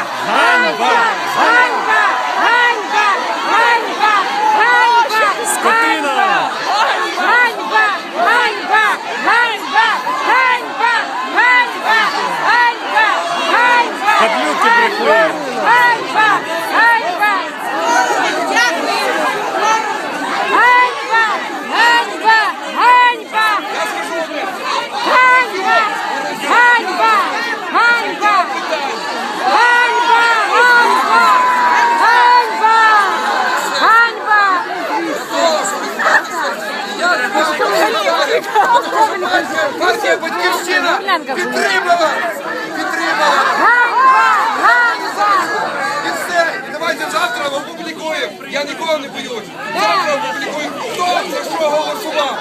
Ганьба! Ганьба! Ганьба! Ганьба! Ганьба! Скотина! Ганьба! Ганьба! Ганьба! Ганьба! Ганьба! Ганьба! Ганьба! Ганьба! Ганьба! Партія, Батьківщина підтримала! Підтримала! І все. І давайте завтра опублікуємо. Я нікого не боюсь. Завтра опублікуємо. Хто за що голосував.